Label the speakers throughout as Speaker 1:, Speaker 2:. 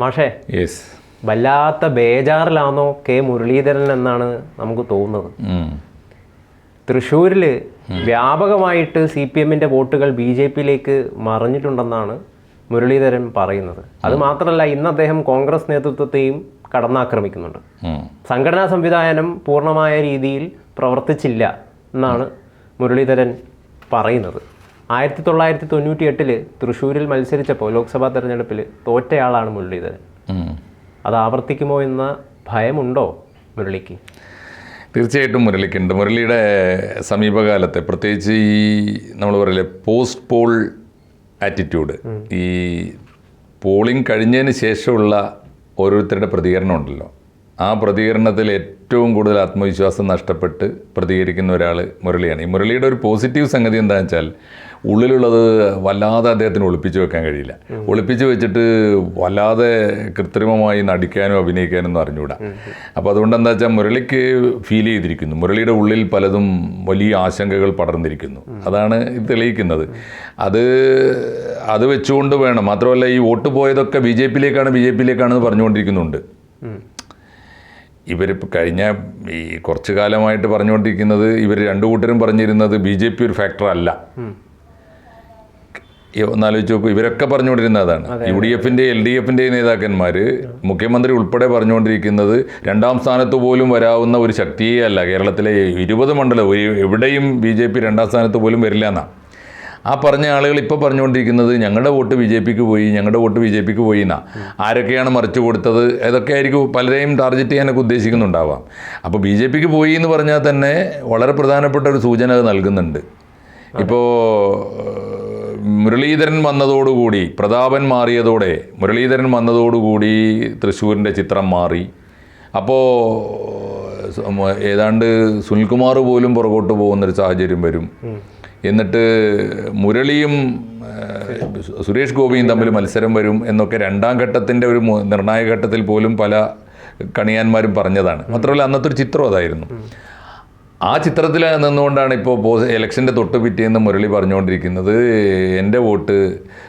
Speaker 1: മാഷേ
Speaker 2: യെസ്
Speaker 1: വല്ലാത്ത ബേജാറിലാണോ കെ മുരളീധരൻ എന്നാണ് നമുക്ക് തോന്നുന്നത്. തൃശ്ശൂരിൽ വ്യാപകമായിട്ട് സി പി എമ്മിന്റെ വോട്ടുകൾ ബി ജെ പിയിലേക്ക് മറിഞ്ഞിട്ടുണ്ടെന്നാണ് മുരളീധരൻ പറയുന്നത്. അത് മാത്രമല്ല ഇന്ന് അദ്ദേഹം കോൺഗ്രസ് നേതൃത്വത്തെയും കടന്നാക്രമിക്കുന്നുണ്ട്. സംഘടനാ സംവിധാനം പൂർണമായ രീതിയിൽ പ്രവർത്തിച്ചില്ല എന്നാണ് മുരളീധരൻ പറയുന്നത്. ആയിരത്തി തൊള്ളായിരത്തി തൊണ്ണൂറ്റി എട്ടിൽ തൃശ്ശൂരിൽ മത്സരിച്ചപ്പോൾ ലോക്സഭാ തെരഞ്ഞെടുപ്പിൽ തോറ്റയാളാണ് മുരളീധരൻ. അത് ആവർത്തിക്കുമോ എന്ന ഭയമുണ്ടോ മുരളിക്ക്?
Speaker 2: തീർച്ചയായിട്ടും മുരളിക്കുണ്ട്. മുരളിയുടെ സമീപകാലത്തെ പ്രത്യേകിച്ച് ഈ നമ്മൾ പറയില്ലേ പോസ്റ്റ് പോൾ ആറ്റിറ്റ്യൂഡ് ഈ പോളിംഗ് കഴിഞ്ഞതിന് ശേഷമുള്ള ഓരോരുത്തരുടെ പ്രതികരണം ഉണ്ടല്ലോ. ആ പ്രതികരണത്തിൽ ഏറ്റവും കൂടുതൽ ആത്മവിശ്വാസം നഷ്ടപ്പെട്ട് പ്രതികരിക്കുന്ന ഒരാൾ മുരളിയാണ്. ഈ മുരളിയുടെ ഒരു പോസിറ്റീവ് സംഗതി എന്താണെന്ന് വെച്ചാൽ ഉള്ളിലുള്ളത് വല്ലാതെ അദ്ദേഹത്തിന് ഒളിപ്പിച്ച് വെക്കാൻ കഴിയില്ല. ഒളിപ്പിച്ച് വെച്ചിട്ട് വല്ലാതെ കൃത്രിമമായി നടിക്കാനും അഭിനയിക്കാനും ഒന്നും അറിഞ്ഞുകൂടാ അപ്പോൾ അതുകൊണ്ട് എന്താ വെച്ചാൽ മുരളിക്ക് ഫീൽ ചെയ്തിരിക്കുന്നു. മുരളിയുടെ ഉള്ളിൽ പലതും വലിയ ആശങ്കകൾ പടർന്നിരിക്കുന്നു. അതാണ് ഇത് തെളിയിക്കുന്നത്. അത് അത് വെച്ചുകൊണ്ട് വേണം. മാത്രമല്ല ഈ വോട്ട് പോയതൊക്കെ ബി ജെ പിയിലേക്കാണ് ബി ജെ പിയിലേക്കാണെന്ന് പറഞ്ഞുകൊണ്ടിരിക്കുന്നുണ്ട്. ഇവർ കഴിഞ്ഞ ഈ കുറച്ചു കാലമായിട്ട് പറഞ്ഞുകൊണ്ടിരിക്കുന്നത് ഇവർ രണ്ടു കൂട്ടരും പറഞ്ഞിരുന്നത് ബി ജെ പി ഒരു ഫാക്ടർ അല്ല. ഒന്നാലോചിച്ച് നോക്കൂ ഇവരൊക്കെ പറഞ്ഞുകൊണ്ടിരുന്ന അതാണ്. യു ഡി എഫിന്റെ എൽ ഡി എഫിന്റെ നേതാക്കന്മാർ മുഖ്യമന്ത്രി ഉൾപ്പെടെ പറഞ്ഞുകൊണ്ടിരിക്കുന്നത് രണ്ടാം സ്ഥാനത്ത് പോലും വരാവുന്ന ഒരു ശക്തിയേ അല്ല. കേരളത്തിലെ ഇരുപത് മണ്ഡലം എവിടെയും ബി ജെ പി രണ്ടാം സ്ഥാനത്ത് പോലും വരില്ല എന്നാണ് ആ പറഞ്ഞ ആളുകൾ ഇപ്പോൾ പറഞ്ഞുകൊണ്ടിരിക്കുന്നത് ഞങ്ങളുടെ വോട്ട് ബി ജെ പിക്ക് പോയി ഞങ്ങളുടെ വോട്ട് ബി ജെ പിക്ക് പോയി എന്നാ. ആരൊക്കെയാണ് മറിച്ചു കൊടുത്തത്? ഇതൊക്കെ ആയിരിക്കും പലരെയും ടാർഗറ്റ് ചെയ്യാനൊക്കെ ഉദ്ദേശിക്കുന്നുണ്ടാവാം. അപ്പോൾ ബി ജെ പിക്ക് പോയി എന്ന് പറഞ്ഞാൽ തന്നെ വളരെ പ്രധാനപ്പെട്ട ഒരു സൂചന അത് നൽകുന്നുണ്ട്. ഇപ്പോൾ മുരളീധരൻ വന്നതോടുകൂടി പ്രതാപൻ മാറിയതോടെ മുരളീധരൻ വന്നതോടുകൂടി തൃശ്ശൂരിന്റെ ചിത്രം മാറി. അപ്പോൾ ഏതാണ്ട് സുനിൽകുമാർ പോലും പുറകോട്ട് പോകുന്നൊരു സാഹചര്യം വരും. എന്നിട്ട് മുരളിയും സുരേഷ് ഗോപിയും തമ്മിൽ മത്സരം വരും എന്നൊക്കെ രണ്ടാം ഘട്ടത്തിന്റെ ഒരു നിർണായക ഘട്ടത്തിൽ പോലും പല കണിയാന്മാരും പറഞ്ഞതാണ്. മാത്രമല്ല അന്നത്തെ ഒരു ചിത്രം അതായിരുന്നു. ആ ചിത്രത്തിൽ നിന്നുകൊണ്ടാണ് ഇപ്പോൾ പോസ് ഇലക്ഷന്റെ തൊട്ട് പിറ്റേന്ന് മുരളി പറഞ്ഞുകൊണ്ടിരിക്കുന്നത് എന്റെ വോട്ട്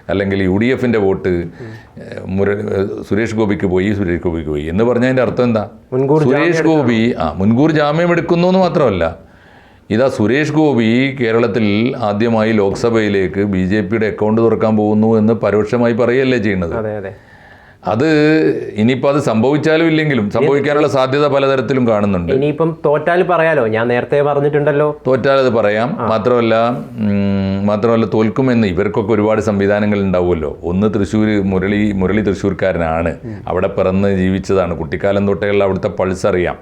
Speaker 2: അല്ലെങ്കിൽ യു ഡി എഫിന്റെ വോട്ട് മുര സുരേഷ് ഗോപിക്ക് പോയി സുരേഷ് ഗോപിക്ക് പോയി. എന്ന് പറഞ്ഞതിന്റെ അർത്ഥം എന്താ? സുരേഷ് ഗോപി ആ മുൻകൂർ ജാമ്യം എടുക്കുന്നു എന്ന് മാത്രമല്ല ഇതാ സുരേഷ് ഗോപി കേരളത്തിൽ ആദ്യമായി ലോക്സഭയിലേക്ക് ബി ജെ പിയുടെ അക്കൗണ്ട് തുറക്കാൻ പോകുന്നു എന്ന് പരോക്ഷമായി പറയുകയല്ലേ ചെയ്യുന്നത്?
Speaker 1: അതെ അതെ
Speaker 2: അത് ഇനിയിപ്പോൾ അത് സംഭവിച്ചാലും ഇല്ലെങ്കിലും സംഭവിക്കാനുള്ള സാധ്യത പലതരത്തിലും കാണുന്നുണ്ട്.
Speaker 1: ഇനിയിപ്പം തോറ്റാൽ പറയാലോ? ഞാൻ നേരത്തെ പറഞ്ഞിട്ടുണ്ടല്ലോ.
Speaker 2: തോറ്റാൽ അത് പറയാം. മാത്രമല്ല മാത്രമല്ല തോൽക്കുമെന്ന് ഇവർക്കൊക്കെ ഒരുപാട് സംവിധാനങ്ങൾ ഉണ്ടാവുമല്ലോ. ഒന്ന് തൃശ്ശൂർ മുരളി മുരളി തൃശ്ശൂർക്കാരനാണ്. അവിടെ പിറന്ന് ജീവിച്ചതാണ്. കുട്ടിക്കാലം തൊട്ടേയുള്ള അവിടുത്തെ പൾസ് അറിയാം.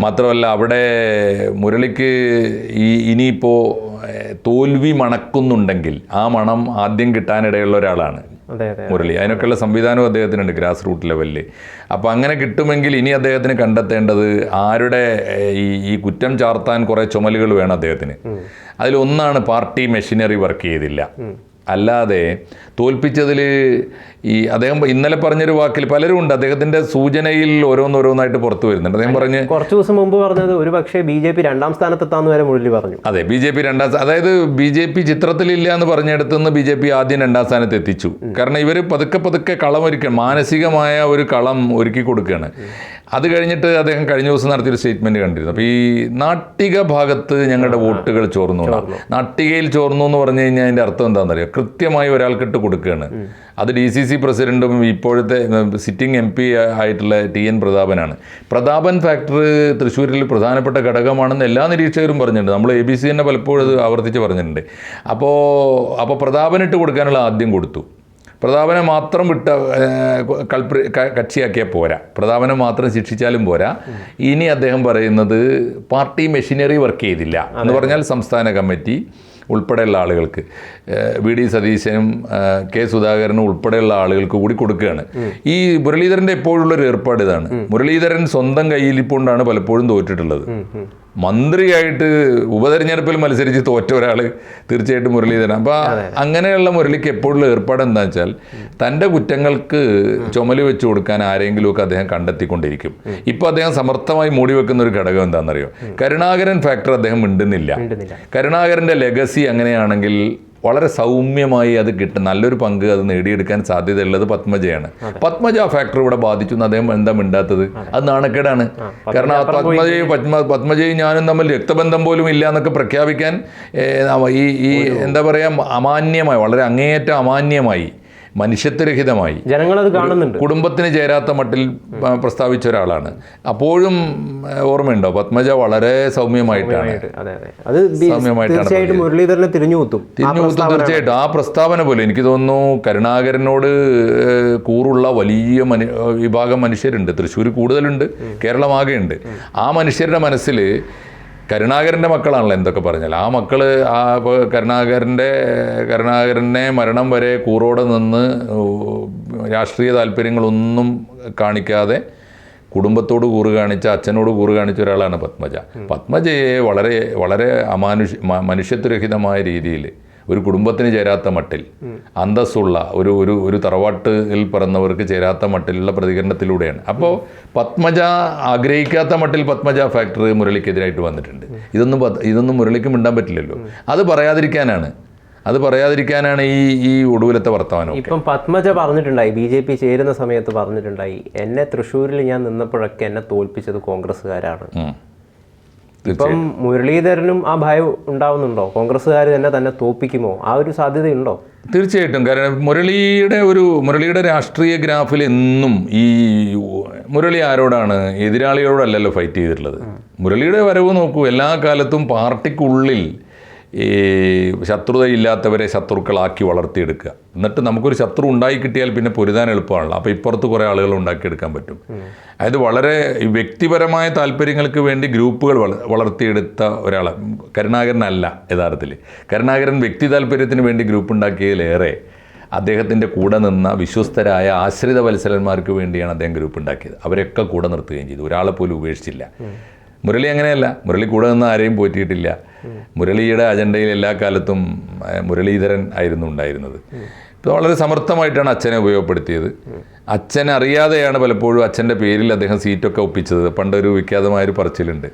Speaker 2: മാത്രമല്ല അവിടെ മുരളിക്ക് ഈ ഇനിയിപ്പോൾ തോൽവി മണക്കുന്നുണ്ടെങ്കിൽ ആ മണം ആദ്യം കിട്ടാനിടയുള്ള ഒരാളാണ്. മുരളി. അതിനൊക്കെയുള്ള സംവിധാനവും അദ്ദേഹത്തിനുണ്ട് ഗ്രാസ് റൂട്ട് ലെവലിൽ അപ്പോൾ അങ്ങനെ കിട്ടുമെങ്കിൽ ഇനി അദ്ദേഹത്തിന് കണ്ടെത്തേണ്ടത് ആരുടെ ഈ ഈ കുറ്റം ചാർത്താൻ കുറേ ചുമലുകൾ വേണം അദ്ദേഹത്തിന്. അതിലൊന്നാണ് പാർട്ടി മെഷീനറി വർക്ക് ചെയ്തില്ല. അല്ലാതെ തോൽപ്പിച്ചതിൽ ഈ അദ്ദേഹം ഇന്നലെ പറഞ്ഞൊരു വാക്കിൽ പലരും ഉണ്ട്. അദ്ദേഹത്തിന്റെ സൂചനയിൽ ഓരോന്നോരോന്നായിട്ട് പുറത്തു വരുന്നുണ്ട്. അദ്ദേഹം പറഞ്ഞ്
Speaker 1: കുറച്ച് ദിവസം മുമ്പ് പറഞ്ഞത് ഒരു പക്ഷേ ബി ജെ പി രണ്ടാം സ്ഥാനത്തെത്താന്ന് വരെ മുരളി പറഞ്ഞു.
Speaker 2: അതെ ബി ജെ പി രണ്ടാം അതായത് ബി ജെ പി ചിത്രത്തിലില്ല എന്ന് പറഞ്ഞിടത്തുനിന്ന് ബി ജെ പി ആദ്യം രണ്ടാം സ്ഥാനത്ത് എത്തിച്ചു. കാരണം ഇവർ പതുക്കെ പതുക്കെ കളമൊരുക്കുക മാനസികമായ ഒരു കളം ഒരുക്കി കൊടുക്കുകയാണ് അത് കഴിഞ്ഞിട്ട് അദ്ദേഹം കഴിഞ്ഞ ദിവസം നടത്തിയൊരു സ്റ്റേറ്റ്മെന്റ് കണ്ടിരുന്നു. അപ്പോൾ ഈ നാട്ടിക ഭാഗത്ത് ഞങ്ങളുടെ വോട്ടുകൾ ചോർന്നു നാട്ടികയിൽ ചോർന്നു എന്ന് പറഞ്ഞു കഴിഞ്ഞാൽ അതിന്റെ അർത്ഥം എന്താണെന്നറിയോ? കൃത്യമായി ഒരാൾക്കിട്ട് കൊടുക്കുകയാണ്. അത് ഡി സി സി പ്രസിഡന്റും ഇപ്പോഴത്തെ സിറ്റിംഗ് എം പി ആയിട്ടുള്ള ടി എൻ പ്രതാപനാണ്. പ്രതാപൻ ഫാക്ടറി തൃശ്ശൂരിൽ പ്രധാനപ്പെട്ട ഘടകമാണെന്ന് എല്ലാ നിരീക്ഷകരും പറഞ്ഞിട്ടുണ്ട്. നമ്മൾ എ ബി സി തന്നെ പലപ്പോഴും ആവർത്തിച്ച് പറഞ്ഞിട്ടുണ്ട്. അപ്പോൾ അപ്പോൾ പ്രതാപനിട്ട് കൊടുക്കാനുള്ള ആദ്യം കൊടുത്തു. പ്രതാപനെ മാത്രം വിട്ട കൽപ്രി കക്ഷിയാക്കിയാൽ പോരാ. പ്രതാപനെ മാത്രം ശിക്ഷിച്ചാലും പോരാ. ഇനി അദ്ദേഹം പറയുന്നത് പാർട്ടി മെഷീനറി വർക്ക് ചെയ്തില്ല എന്ന് പറഞ്ഞാൽ സംസ്ഥാന കമ്മിറ്റി ഉൾപ്പെടെയുള്ള ആളുകൾക്ക് വി ഡി സതീശനും കെ സുധാകരനും ഉൾപ്പെടെയുള്ള ആളുകൾക്ക് കൂടി കൊടുക്കുകയാണ്. ഈ മുരളീധരന്റെ എപ്പോഴുള്ള ഒരു ഏർപ്പാട് ഇതാണ്. മുരളീധരൻ സ്വന്തം കയ്യിലിപ്പോണ്ടാണ് പലപ്പോഴും തോറ്റിട്ടുള്ളത്. മന്ത്രിയായിട്ട് ഉപതെരഞ്ഞെടുപ്പിൽ മത്സരിച്ച് തോറ്റ ഒരാൾ തീർച്ചയായിട്ടും മുരളീധരൻ. അപ്പോൾ അങ്ങനെയുള്ള മുരളിക്ക് എപ്പോഴുള്ള ഏർപ്പാട് എന്താ വെച്ചാൽ തന്റെ കുറ്റങ്ങൾക്ക് ചുമൽ വെച്ച് കൊടുക്കാൻ ആരെങ്കിലുമൊക്കെ അദ്ദേഹം കണ്ടെത്തിക്കൊണ്ടിരിക്കും. ഇപ്പോൾ അദ്ദേഹം സമർത്ഥമായി മൂടി വെക്കുന്ന ഒരു ഘടകം എന്താണെന്നറിയോ? കരുണാകരൻ ഫാക്ടർ അദ്ദേഹം മിണ്ടുന്നില്ല. കരുണാകരന്റെ ലെഗസി അങ്ങനെയാണെങ്കിൽ വളരെ സൗമ്യമായി അത് കിട്ടും. നല്ലൊരു പങ്ക് അത് നേടിയെടുക്കാൻ സാധ്യതയുള്ളത് പത്മജയാണ്. പത്മജ ഫാക്ടർ ഇവിടെ ബാധിച്ചു എന്ന് അദ്ദേഹം എന്താ മിണ്ടാത്തത്? അത്. നാണക്കേടാണ്. കാരണം ആ പത്മജയും പത്മ പത്മജയും ഞാനും തമ്മിൽ രക്തബന്ധം പോലും ഇല്ല എന്നൊക്കെ പ്രഖ്യാപിക്കാൻ ഈ ഈ എന്താ പറയുക അമാന്യമായി വളരെ അങ്ങേയറ്റം അമാന്യമായി മനുഷ്യത്വരഹിതമായി.
Speaker 1: ജനങ്ങളത് കാണുന്നുണ്ട്.
Speaker 2: കുടുംബത്തിന് ചേരാത്ത മട്ടിൽ പ്രസ്താവിച്ച ഒരാളാണ്. അപ്പോഴും ഓർമ്മയുണ്ടോ? പത്മജ വളരെ സൗമ്യമായിട്ടാണ്. സൗമ്യമായിട്ടാണ്
Speaker 1: തീർച്ചയായിട്ടും മുരളീധരനെ തിരിഞ്ഞു കുത്തും.
Speaker 2: തീർച്ചയായിട്ടും. ആ പ്രസ്താവന പോലെ എനിക്ക് തോന്നുന്നു കരുണാകരനോട് കൂറുള്ള വലിയ മനു വിഭാഗം മനുഷ്യരുണ്ട്. തൃശ്ശൂർ കൂടുതലുണ്ട്. കേരളമാകെ ഉണ്ട് ആ മനുഷ്യരുടെ മനസ്സിൽ കരുണാകരന്റെ മക്കളാണല്ലോ എന്തൊക്കെ പറഞ്ഞാൽ. ആ മക്കൾ ആ ഇപ്പോൾ കരുണാകരന്റെ കരുണാകരനെ മരണം വരെ കൂറോടെ നിന്ന് രാഷ്ട്രീയ താല്പര്യങ്ങളൊന്നും കാണിക്കാതെ കുടുംബത്തോട് കൂറ് കാണിച്ച അച്ഛനോട് കൂറ് കാണിച്ച ഒരാളാണ് പത്മജ. പത്മജയെ വളരെ വളരെ അമാനുഷ മനുഷ്യത്വരഹിതമായ രീതിയിൽ ഒരു കുടുംബത്തിന് ചേരാത്ത മട്ടിൽ അന്തസ്സുള്ള ഒരു ഒരു ഒരു തറവാട്ടിൽ പിറന്നവർക്ക് ചേരാത്ത മട്ടിലുള്ള പ്രതികരണത്തിലൂടെയാണ്. അപ്പോൾ പത്മജ ആഗ്രഹിക്കാത്ത മട്ടിൽ പത്മജ ഫാക്ടറി മുരളിക്കെതിരായിട്ട് വന്നിട്ടുണ്ട്. ഇതൊന്നും ഇതൊന്നും മുരളിക്ക് മിണ്ടാൻ പറ്റില്ലല്ലോ. അത് പറയാതിരിക്കാനാണ്. അത് പറയാതിരിക്കാനാണ് ഈ ഈ ഒടുവിലത്തെ വർത്തമാനം
Speaker 1: ഇപ്പം പത്മജ പറഞ്ഞിട്ടുണ്ടായി ബി ജെ പി ചേരുന്ന സമയത്ത് പറഞ്ഞിട്ടുണ്ടായി എന്നെ തൃശ്ശൂരിൽ ഞാൻ നിന്നപ്പോഴൊക്കെ എന്നെ തോൽപ്പിച്ചത് കോൺഗ്രസ്സുകാരാണ്. ഇപ്പം മുരളീധരനും ആ ഭയം ഉണ്ടാവുന്നുണ്ടോ? കോൺഗ്രസ്സുകാർ തന്നെ തന്നെ തോപ്പിക്കുമോ? ആ ഒരു സാധ്യതയുണ്ടോ?
Speaker 2: തീർച്ചയായിട്ടും. കാരണം മുരളിയുടെ ഒരു മുരളിയുടെ രാഷ്ട്രീയ ഗ്രാഫിൽ എന്നും ഈ മുരളി ആരോടാണ്? എതിരാളികളോടല്ലല്ലോ ഫൈറ്റ് ചെയ്തിട്ടുള്ളത്. മുരളിയുടെ വരവ് നോക്കൂ. എല്ലാ കാലത്തും പാർട്ടിക്കുള്ളിൽ ഈ ശത്രുതയില്ലാത്തവരെ ശത്രുക്കളാക്കി വളർത്തിയെടുക്കുക. എന്നിട്ട് നമുക്കൊരു ശത്രു ഉണ്ടായി കിട്ടിയാൽ പിന്നെ പൊരുതാൻ എളുപ്പമാണല്ലോ. അപ്പോൾ ഇപ്പുറത്ത് കുറേ ആളുകൾ ഉണ്ടാക്കിയെടുക്കാൻ പറ്റും. അതായത് വളരെ വ്യക്തിപരമായ താല്പര്യങ്ങൾക്ക് വേണ്ടി ഗ്രൂപ്പുകൾ വള വളർത്തിയെടുത്ത ഒരാളെ. കരുണാകരനല്ല യഥാർത്ഥത്തിൽ. കരുണാകരൻ വ്യക്തി താല്പര്യത്തിന് വേണ്ടി ഗ്രൂപ്പ് ഉണ്ടാക്കിയതിലേറെ അദ്ദേഹത്തിന്റെ കൂടെ നിന്ന വിശ്വസ്തരായ ആശ്രിത വത്സലന്മാർക്ക് വേണ്ടിയാണ് അദ്ദേഹം ഗ്രൂപ്പ് ഉണ്ടാക്കിയത്. അവരൊക്കെ കൂടെ നിർത്തുകയും ചെയ്തു. ഒരാളെ പോലും ഉപേക്ഷിച്ചില്ല. മുരളി അങ്ങനെയല്ല. മുരളി കൂടെ നിന്ന് ആരെയും പോറ്റിയിട്ടില്ല. മുരളിയുടെ അജണ്ടയിൽ എല്ലാ കാലത്തും മുരളീധരൻ ആയിരുന്നു ഉണ്ടായിരുന്നത്. ഇപ്പോൾ വളരെ സമർത്ഥമായിട്ടാണ് അച്ഛനെ ഉപയോഗപ്പെടുത്തിയത്. അച്ഛൻ അറിയാതെയാണ് പലപ്പോഴും അച്ഛന്റെ പേരിൽ അദ്ദേഹം സീറ്റൊക്കെ ഒപ്പിച്ചത്. പണ്ടൊരു വിഖ്യാതമായൊരു പറച്ചിലുണ്ട്.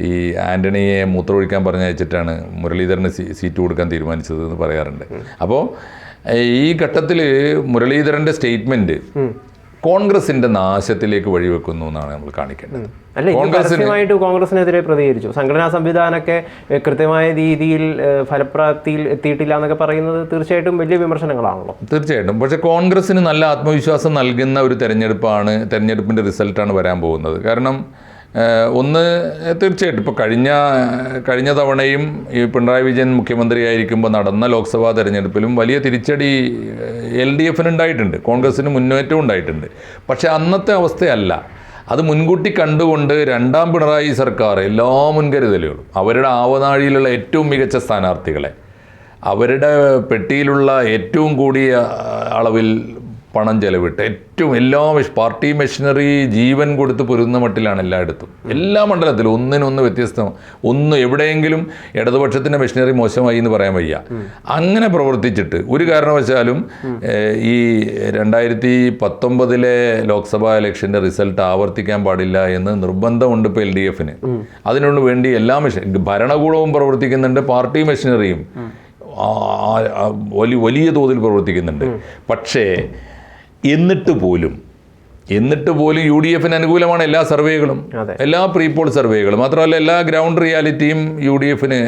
Speaker 2: ഈ ആന്റണിയെ മൂത്രമൊഴിക്കാൻ പറഞ്ഞയച്ചിട്ടാണ് മുരളീധരന് സീറ്റ് കൊടുക്കാൻ തീരുമാനിച്ചത് എന്ന് പറയാറുണ്ട്. അപ്പോൾ ഈ ഘട്ടത്തിൽ മുരളീധരന്റെ സ്റ്റേറ്റ്മെന്റ് കോൺഗ്രസിന്റെ നാശത്തിലേക്ക് വഴിവെക്കുന്നു എന്നാണ് നമ്മൾ കാണിക്കേണ്ടത്.
Speaker 1: അല്ല പരസ്യമായിട്ട് കോൺഗ്രസിനെതിരെ പ്രതികരിച്ചു. സംഘടനാ സംവിധാനമൊക്കെ കൃത്യമായ രീതിയിൽ ഫലപ്രാപ്തിയിൽ എത്തിയിട്ടില്ല എന്നൊക്കെ പറയുന്നത് തീർച്ചയായിട്ടും വലിയ വിമർശനങ്ങളാണല്ലോ.
Speaker 2: തീർച്ചയായിട്ടും. പക്ഷെ കോൺഗ്രസിന് നല്ല ആത്മവിശ്വാസം നൽകുന്ന ഒരു തെരഞ്ഞെടുപ്പാണ് തെരഞ്ഞെടുപ്പിന്റെ റിസൾട്ടാണ് വരാൻ പോകുന്നത്. കാരണം ഒന്ന് തീർച്ചയായിട്ടും. ഇപ്പോൾ കഴിഞ്ഞ കഴിഞ്ഞ തവണയും ഈ പിണറായി വിജയൻ മുഖ്യമന്ത്രിയായിരിക്കുമ്പോൾ നടന്ന ലോക്സഭാ തെരഞ്ഞെടുപ്പിലും വലിയ തിരിച്ചടി എൽ ഡി എഫിന് ഉണ്ടായിട്ടുണ്ട്. കോൺഗ്രസ്സിന് മുന്നേറ്റവും ഉണ്ടായിട്ടുണ്ട്. പക്ഷേ അന്നത്തെ അവസ്ഥയല്ല. അത് മുൻകൂട്ടി കണ്ടുകൊണ്ട് രണ്ടാം പിണറായി സർക്കാർ എല്ലാ മുൻകരുതലുകളും അവരുടെ ആവനാഴിയിലുള്ള ഏറ്റവും മികച്ച സ്ഥാനാർത്ഥികളെ അവരുടെ പെട്ടിയിലുള്ള ഏറ്റവും കൂടിയ അളവിൽ പണം ചെലവിട്ട് ഏറ്റവും എല്ലാ പാർട്ടി മെഷീനറി ജീവൻ കൊടുത്ത് പൊരുന്ന മട്ടിലാണ് എല്ലായിടത്തും. എല്ലാ മണ്ഡലത്തിലും ഒന്നിനൊന്ന് വ്യത്യസ്തം. ഒന്ന് എവിടെയെങ്കിലും ഇടതുപക്ഷത്തിന്റെ മെഷീനറി മോശമായി എന്ന് പറയാൻ വയ്യ. അങ്ങനെ പ്രവർത്തിച്ചിട്ട് ഒരു കാരണവശാലും ഈ രണ്ടായിരത്തി പത്തൊമ്പതിലെ ലോക്സഭാ ഇലക്ഷന്റെ റിസൾട്ട് ആവർത്തിക്കാൻ പാടില്ല എന്ന് നിർബന്ധമുണ്ട് ഇപ്പോൾ എൽ ഡി എഫിന്. അതിനു വേണ്ടി എല്ലാ മെഷീൻ ഭരണകൂടവും പ്രവർത്തിക്കുന്നുണ്ട് പാർട്ടി മെഷീനറിയും വലിയ വലിയ തോതിൽ പ്രവർത്തിക്കുന്നുണ്ട്. പക്ഷേ എന്നിട്ട് പോലും എന്നിട്ട് പോലും യു ഡി എഫിന് അനുകൂലമാണ് എല്ലാ സർവേകളും. എല്ലാ പ്രീപോൾ സർവേകളും. മാത്രമല്ല എല്ലാ ഗ്രൗണ്ട് റിയാലിറ്റിയും യു ഡി എഫിന്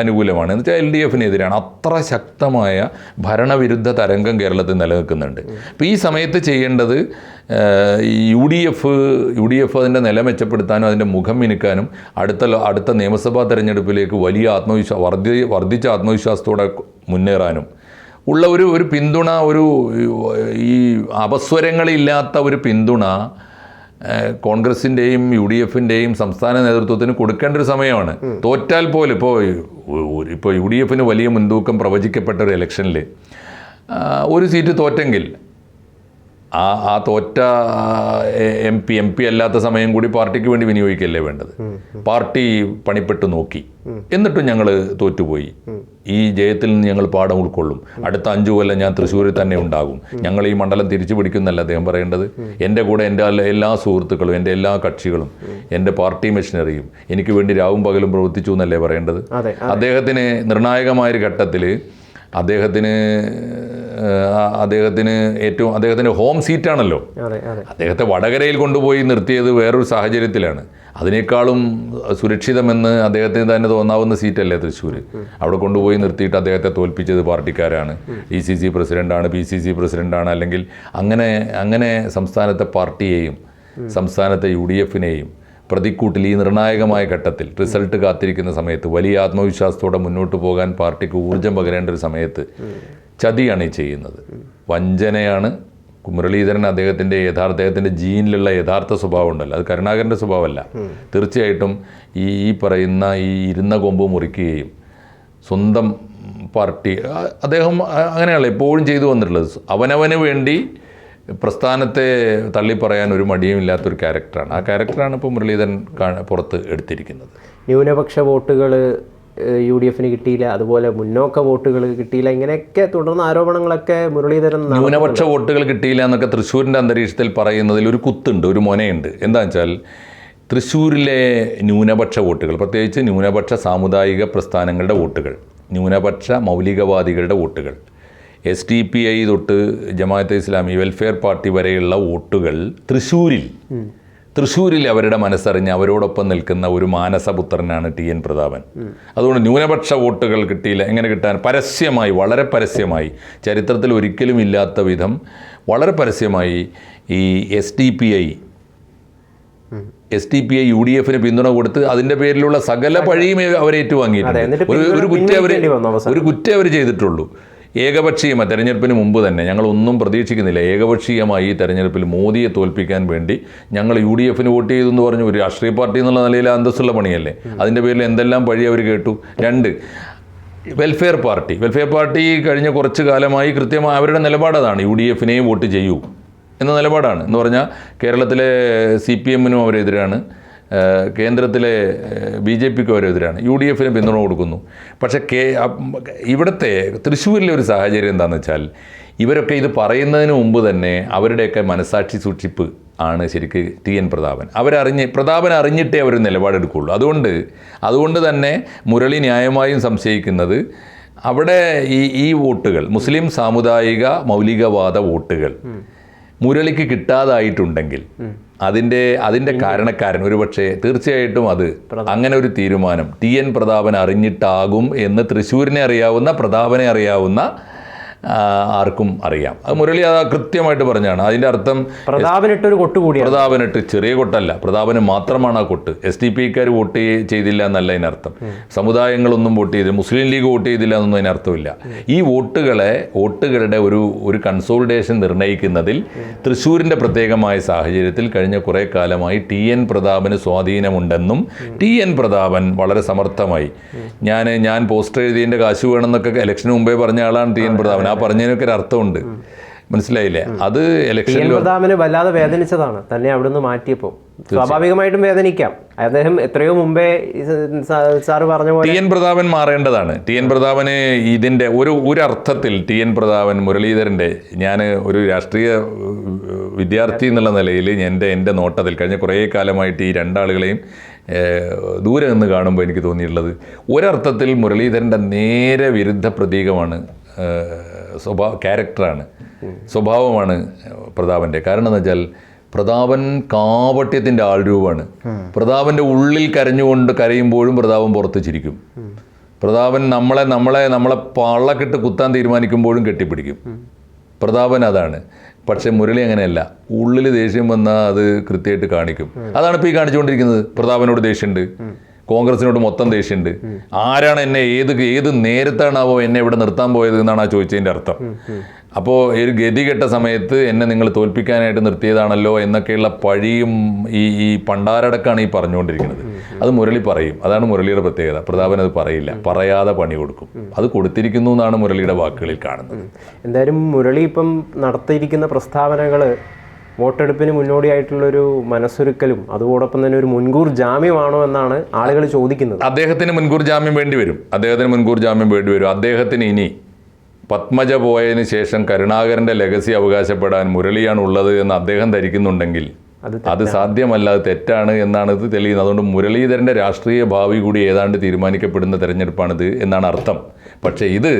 Speaker 2: അനുകൂലമാണ്. എന്ന് വെച്ചാൽ എൽ ഡി എഫിനെതിരാണ്. അത്ര ശക്തമായ ഭരണവിരുദ്ധ തരംഗം കേരളത്തിൽ നിലനിൽക്കുന്നുണ്ട്. അപ്പോൾ ഈ സമയത്ത് ചെയ്യേണ്ടത് U D F U D F അതിന്റെ നില മെച്ചപ്പെടുത്താനും അതിന്റെ മുഖം മിനുക്കാനും അടുത്ത അടുത്ത നിയമസഭാ തെരഞ്ഞെടുപ്പിലേക്ക് വലിയ ആത്മവിശ്വാസം വർദ്ധി വർദ്ധിച്ച ആത്മവിശ്വാസത്തോടെ മുന്നേറാനും ഉള്ള ഒരു ഒരു പിന്തുണ ഒരു ഈ അപസ്വരങ്ങളില്ലാത്ത ഒരു പിന്തുണ കോൺഗ്രസിന്റെയും യു ഡി എഫിന്റെയും സംസ്ഥാന നേതൃത്വത്തിന് കൊടുക്കേണ്ട ഒരു സമയമാണ് തോറ്റാൽ പോലും ഇപ്പോൾ ഇപ്പോൾ യു ഡി എഫിന് വലിയ മുൻതൂക്കം പ്രവചിക്കപ്പെട്ട ഒരു ഇലക്ഷനിൽ ഒരു സീറ്റ് തോറ്റെങ്കിൽ ആ ആ തോറ്റ എം പി എം പി അല്ലാത്ത സമയം കൂടി പാർട്ടിക്ക് വേണ്ടി വിനിയോഗിക്കല്ലേ വേണ്ടത്? പാർട്ടി പണിപ്പെട്ട് നോക്കി. എന്നിട്ടും ഞങ്ങൾ തോറ്റുപോയി. ഈ ജയത്തിൽ നിന്ന് ഞങ്ങൾ പാഠം ഉൾക്കൊള്ളും. അടുത്ത അഞ്ചു കൊല്ലം ഞാൻ തൃശ്ശൂരിൽ തന്നെ ഉണ്ടാകും. ഞങ്ങൾ ഈ മണ്ഡലം തിരിച്ചു പിടിക്കുന്നല്ല അദ്ദേഹം പറയേണ്ടത്. എന്റെ കൂടെ എന്റെ എല്ലാ- സുഹൃത്തുക്കളും എന്റെ എല്ലാ കക്ഷികളും എന്റെ പാർട്ടി മെഷീനറിയും എനിക്ക് വേണ്ടി രാവും പകലും പ്രവർത്തിച്ചു എന്നല്ലേ പറയേണ്ടത്? അദ്ദേഹത്തിന് നിർണായകമായൊരു ഘട്ടത്തിൽ അദ്ദേഹത്തിന് അദ്ദേഹത്തിന് ഏറ്റവും അദ്ദേഹത്തിന്റെ ഹോം സീറ്റാണല്ലോ അദ്ദേഹത്തെ വടകരയിൽ കൊണ്ടുപോയി നിർത്തിയത് വേറൊരു സാഹചര്യത്തിലാണ്. അതിനേക്കാളും സുരക്ഷിതമെന്ന് അദ്ദേഹത്തിന് തന്നെ തോന്നാവുന്ന സീറ്റല്ലേ തൃശ്ശൂർ അവിടെ കൊണ്ടുപോയി നിർത്തിയിട്ട് അദ്ദേഹത്തെ തോൽപ്പിച്ചത് പാർട്ടിക്കാരാണ്. ഡി സി സി പ്രസിഡന്റാണ് പി സി സി പ്രസിഡന്റാണ് അല്ലെങ്കിൽ അങ്ങനെ അങ്ങനെ സംസ്ഥാനത്തെ പാർട്ടിയെയും സംസ്ഥാനത്തെ യു ഡി എഫിനെയും പ്രതിക്കൂട്ടിൽ ഈ നിർണായകമായ ഘട്ടത്തിൽ റിസൾട്ട് കാത്തിരിക്കുന്ന സമയത്ത് വലിയ ആത്മവിശ്വാസത്തോടെ മുന്നോട്ട് പോകാൻ പാർട്ടിക്ക് ഊർജം പകരേണ്ട ഒരു സമയത്ത് ചതിയാണ് ഈ ചെയ്യുന്നത്. വഞ്ചനയാണ് മുരളീധരൻ അദ്ദേഹത്തിന്റെ യഥാർത്ഥ അദ്ദേഹത്തിന്റെ ജീനിലുള്ള യഥാർത്ഥ സ്വഭാവം ഉണ്ടല്ലോ അത് കരുണാകരന്റെ സ്വഭാവമല്ല. തീർച്ചയായിട്ടും ഈ ഈ പറയുന്ന ഈ ഇരുന്ന കൊമ്പ് മുറിക്കുകയും സ്വന്തം പാർട്ടി അദ്ദേഹം അങ്ങനെയാണ് അങ്ങനെയല്ല എപ്പോഴും ചെയ്തു വന്നിട്ടുള്ളത്. അവനവന് വേണ്ടി പ്രസ്ഥാനത്തെ തള്ളിപ്പറയാൻ ഒരു മടിയും ഇല്ലാത്തൊരു ക്യാരക്ടറാണ് ആ ക്യാരക്ടറാണ് ഇപ്പോൾ മുരളീധരൻ പുറത്ത് എടുത്തിരിക്കുന്നത്.
Speaker 1: ന്യൂനപക്ഷ വോട്ടുകൾ യു ഡി എഫിന് കിട്ടിയില്ല അതുപോലെ മുന്നോക്ക വോട്ടുകൾ കിട്ടിയില്ല ഇങ്ങനെയൊക്കെ തുടർന്ന ആരോപണങ്ങളൊക്കെ മുരളീധരൻ
Speaker 2: ന്യൂനപക്ഷ വോട്ടുകൾ കിട്ടിയില്ല എന്നൊക്കെ തൃശ്ശൂരിന്റെ അന്തരീക്ഷത്തിൽ പറയുന്നതിൽ ഒരു കുത്തുണ്ട് ഒരു മൊനയുണ്ട്. എന്താ വെച്ചാൽ തൃശ്ശൂരിലെ ന്യൂനപക്ഷ വോട്ടുകൾ പ്രത്യേകിച്ച് ന്യൂനപക്ഷ സാമുദായിക പ്രസ്ഥാനങ്ങളുടെ വോട്ടുകൾ ന്യൂനപക്ഷ മൗലികവാദികളുടെ വോട്ടുകൾ എസ് ടി പി ഐ തൊട്ട് ജമാഅത്തെ ഇസ്ലാമി വെൽഫെയർ പാർട്ടി വരെയുള്ള വോട്ടുകൾ തൃശ്ശൂരിൽ തൃശ്ശൂരിൽ അവരുടെ മനസ്സറിഞ്ഞ് അവരോടൊപ്പം നിൽക്കുന്ന ഒരു മാനസപുത്രനാണ് ടി എൻ പ്രതാപൻ. അതുകൊണ്ട് ന്യൂനപക്ഷ വോട്ടുകൾ കിട്ടിയില്ല. എങ്ങനെ കിട്ടാൻ? പരസ്യമായി വളരെ പരസ്യമായി. ചരിത്രത്തിൽ ഒരിക്കലും ഇല്ലാത്ത വിധം വളരെ പരസ്യമായി ഈ S D P I S T P I U D എഫിന് പിന്തുണ കൊടുത്ത് അതിന്റെ പേരിലുള്ള സകല പഴിയും അവർ ഏറ്റുവാങ്ങിയിട്ടുണ്ട് ഒരു കുറ്റം അവർ. ഒരു കുറ്റം അവർ ചെയ്തിട്ടുള്ളൂ. ഏകപക്ഷീയമായി തെരഞ്ഞെടുപ്പിന് മുമ്പ് തന്നെ ഞങ്ങളൊന്നും പ്രതീക്ഷിക്കുന്നില്ല. ഏകപക്ഷീയമായി ഈ തെരഞ്ഞെടുപ്പിൽ മോദിയെ തോൽപ്പിക്കാൻ വേണ്ടി ഞങ്ങൾ യു ഡി എഫിന് വോട്ട് ചെയ്തു എന്ന് പറഞ്ഞു ഒരു രാഷ്ട്രീയ പാർട്ടി എന്നുള്ള നിലയിൽ അന്തസ്സുള്ള പണിയല്ലേ? അതിന്റെ പേരിൽ എന്തെല്ലാം പഴി അവർ കേട്ടു? രണ്ട് വെൽഫെയർ പാർട്ടി. വെൽഫെയർ പാർട്ടി കഴിഞ്ഞ കുറച്ച് കാലമായി കൃത്യമായി അവരുടെ നിലപാടതാണ്. യു ഡി എഫിനെയും വോട്ട് ചെയ്യൂ എന്ന നിലപാടാണ്. എന്ന് പറഞ്ഞാൽ കേരളത്തിലെ സി പി എമ്മിനും അവരെതിരാണ്. കേന്ദ്രത്തിലെ ബി ജെ പിക്ക് അവരെതിരാണ് യു ഡി എഫിന് പിന്തുണ കൊടുക്കുന്നു. പക്ഷേ കേ ഇവിടുത്തെ തൃശ്ശൂരിലെ ഒരു സാഹചര്യം എന്താണെന്ന് വെച്ചാൽ ഇവരൊക്കെ ഇത് പറയുന്നതിന് മുമ്പ് തന്നെ അവരുടെയൊക്കെ മനസാക്ഷി സൂക്ഷിപ്പ് ആണ് ശരിക്ക് ടി എൻ പ്രതാപൻ. അവരറിഞ്ഞ് പ്രതാപൻ അറിഞ്ഞിട്ടേ അവർ നിലപാടെടുക്കുള്ളൂ. അതുകൊണ്ട് അതുകൊണ്ട് തന്നെ മുരളി ന്യായമായും സംശയിക്കുന്നത് അവിടെ ഈ ഈ വോട്ടുകൾ മുസ്ലിം സാമുദായിക മൗലികവാദ വോട്ടുകൾ മുരളിക്ക് കിട്ടാതായിട്ടുണ്ടെങ്കിൽ അതിന്റെ അതിന്റെ കാരണക്കാരൻ ഒരുപക്ഷെ തീർച്ചയായിട്ടും അത്. അങ്ങനെ ഒരു തീരുമാനം ടി എൻ പ്രതാപൻ അറിഞ്ഞിട്ടാകും എന്ന് തൃശ്ശൂരിനെ അറിയാവുന്ന പ്രതാപനെ അറിയാവുന്ന ആർക്കും അറിയാം. അത് മുരളി അത് കൃത്യമായിട്ട് പറഞ്ഞാണ് അതിന്റെ അർത്ഥം
Speaker 1: പ്രതാപനിട്ട് ഒരു കൊട്ട് കൂടി
Speaker 2: പ്രതാപനിട്ട് ചെറിയ കൊട്ടല്ല. പ്രതാപന് മാത്രമാണ് ആ കൊട്ട്. എസ് ഡി പി കാർ വോട്ട് ചെയ്തില്ല എന്നല്ല അതിനർത്ഥം. സമുദായങ്ങളൊന്നും വോട്ട് ചെയ്തില്ല. മുസ്ലിം ലീഗ് വോട്ട് ചെയ്തില്ല എന്നൊന്നും അതിനർത്ഥമില്ല. ഈ വോട്ടുകളെ വോട്ടുകളുടെ ഒരു ഒരു കൺസോളിഡേഷൻ നിർണയിക്കുന്നതിൽ തൃശ്ശൂരിന്റെ പ്രത്യേകമായ സാഹചര്യത്തിൽ കഴിഞ്ഞ കുറേ കാലമായി ടി എൻ പ്രതാപന് സ്വാധീനമുണ്ടെന്നും ടി എൻ പ്രതാപൻ വളരെ സമർത്ഥമായി. ഞാൻ ഞാൻ പോസ്റ്റർ എഴുതിയതിന്റെ കാശ് വേണമെന്നൊക്കെ ഇലക്ഷന് മുമ്പേ പറഞ്ഞ ആളാണ് ടി എൻ പ്രതാപൻ. ആ പറഞ്ഞതിനൊക്കെ ഒരു അർത്ഥമുണ്ട്. മനസ്സിലായില്ലേ? അത് ഇലക്ഷനിൽ
Speaker 1: പ്രതാപന് വല്ലാതെ വേദനിച്ചതാണ്. തന്നെ അവിടുന്ന് മാറ്റിയപ്പോൾ. സ്വാഭാവികമായിട്ടും വേദനിക്കാം. അദ്ദേഹം എത്രയോ മുമ്പേ സാറ് പറഞ്ഞ പോലെ
Speaker 2: ടി എൻ പ്രതാപൻ മാറേണ്ടതാണ്. ടി എൻ പ്രതാപന് ഇതിന്റെ ഒരു ഒരു അർത്ഥത്തിൽ ടി എൻ പ്രതാപൻ മുരളീധരന്റെ ഞാൻ ഒരു രാഷ്ട്രീയ വിദ്യാർത്ഥി എന്നുള്ള നിലയിൽ എന്റെ എന്റെ നോട്ടത്തിൽ കഴിഞ്ഞ കുറേ കാലമായിട്ട് ഈ രണ്ടാളുകളെയും ദൂരെ നിന്ന് കാണുമ്പോൾ എനിക്ക് തോന്നിയിട്ടുള്ളത് ഒരർത്ഥത്തിൽ മുരളീധരന്റെ നേരെ വിരുദ്ധ പ്രതീകമാണ് സ്വഭാവ ക്യാരക്ടറാണ്. സ്വഭാവമാണ് പ്രതാപന്റെ. കാരണം എന്ന് വെച്ചാൽ പ്രതാപൻ കാപട്യത്തിന്റെ ആൾരൂപമാണ് പ്രതാപന്റെ ഉള്ളിൽ കരഞ്ഞുകൊണ്ട് കരയുമ്പോഴും പ്രതാപൻ പുറത്ത് ചിരിക്കും. പ്രതാപൻ നമ്മളെ നമ്മളെ നമ്മളെ പള്ളക്കിട്ട് കുത്താൻ തീരുമാനിക്കുമ്പോഴും കെട്ടിപ്പിടിക്കും. പ്രതാപൻ അതാണ്. പക്ഷേ മുരളി അങ്ങനെയല്ല. ഉള്ളിൽ ദേഷ്യം വന്നാൽ അത് കൃത്യമായിട്ട് കാണിക്കും. അതാണ് ഇപ്പോൾ ഈ കാണിച്ചുകൊണ്ടിരിക്കുന്നത്. പ്രതാപനോട് ദേഷ്യമുണ്ട്. കോൺഗ്രസിനോട് മൊത്തം ദേഷ്യമുണ്ട്. ആരാണ് എന്നെ ഏത് ഏത് നേരത്താണാവോ എന്നെ ഇവിടെ നിർത്താൻ പോയത് എന്നാണ് ആ ചോദിച്ചതിന്റെ അർത്ഥം. അപ്പോൾ ഒരു ഗതികെട്ട സമയത്ത് എന്നെ നിങ്ങൾ തോൽപ്പിക്കാനായിട്ട് നിർത്തിയതാണല്ലോ എന്നൊക്കെയുള്ള പഴിയും ഈ ഈ പണ്ടാരടക്കാണ് ഈ പറഞ്ഞുകൊണ്ടിരിക്കുന്നത്. അത് മുരളി പറയും. അതാണ് മുരളിയുടെ പ്രത്യേകത. പ്രതാപൻ അത് പറയില്ല. പറയാതെ പണി കൊടുക്കും. അത് കൊടുത്തിരിക്കുന്നു എന്നാണ് മുരളിയുടെ വാക്കുകളിൽ കാണുന്നത്.
Speaker 1: എന്തായാലും മുരളി ഇപ്പം നടത്തിയിരിക്കുന്ന പ്രസ്താവനകൾ വോട്ടെടുപ്പിന് മുന്നോടിയായിട്ടുള്ളൊരു മനസ്സൊരുക്കലും അതോടൊപ്പം തന്നെ ഒരു മുൻകൂർ ജാമ്യമാണോ എന്നാണ് ആളുകൾ ചോദിക്കുന്നത്.
Speaker 2: അദ്ദേഹത്തിന് മുൻകൂർ ജാമ്യം വേണ്ടി വരും. അദ്ദേഹത്തിന് മുൻകൂർ ജാമ്യം വേണ്ടി വരും. അദ്ദേഹത്തിന് ഇനി പത്മജ പോയതിന് ശേഷം കരുണാകരന്റെ ലെഗസി അവകാശപ്പെടാൻ മുരളിയാണ് ഉള്ളത് എന്ന് അദ്ദേഹം ധരിക്കുന്നുണ്ടെങ്കിൽ
Speaker 1: അത്
Speaker 2: സാധ്യമല്ല അത് തെറ്റാണ് എന്നാണ് ഇത് തെളിയുന്നത്. അതുകൊണ്ട് മുരളീധരന്റെ രാഷ്ട്രീയ ഭാവി കൂടി ഏതാണ്ട് തീരുമാനിക്കപ്പെടുന്ന തെരഞ്ഞെടുപ്പാണിത് എന്നാണ് അർത്ഥം. പക്ഷേ ഇത്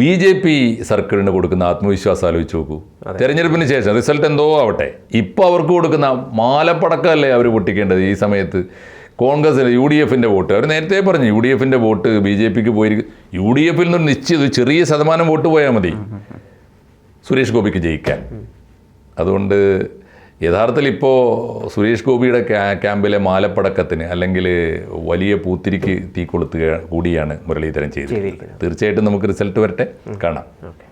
Speaker 2: ബി ജെ പി സർക്കിളിന് കൊടുക്കുന്ന ആത്മവിശ്വാസം ആലോചിച്ച് നോക്കൂ. തെരഞ്ഞെടുപ്പിന് ശേഷം റിസൾട്ട് എന്തോ ആവട്ടെ. ഇപ്പോൾ അവർക്ക് കൊടുക്കുന്ന മാലപ്പടക്കമല്ലേ അവർ പൊട്ടിക്കേണ്ടത് ഈ സമയത്ത്? കോൺഗ്രസിന് യു ഡി എഫിന്റെ വോട്ട്. അവർ നേരത്തെ പറഞ്ഞു യു ഡി എഫിന്റെ വോട്ട് ബി ജെ പിക്ക് പോയിരിക്കും യു ഡി എഫിൽ നിന്ന് നിശ്ചിത ചെറിയ ശതമാനം വോട്ട് പോയാൽ മതി. സുരേഷ് ഗോപിക്ക് ജയിക്കാൻ. അതുകൊണ്ട് യഥാർത്ഥത്തിൽ ഇപ്പോൾ സുരേഷ് ഗോപിയുടെ ക്യാ- ക്യാമ്പിലെ മാലപ്പടക്കത്തിന് അല്ലെങ്കിൽ വലിയ പൂത്തിരിക്ക് തീ കൊളുത്തുക കൂടിയാണ് മുരളീധരൻ ചെയ്തത് തീർച്ചയായിട്ടും നമുക്ക് റിസൾട്ട് വരട്ടെ. കാണാം.
Speaker 1: ഓക്കെ.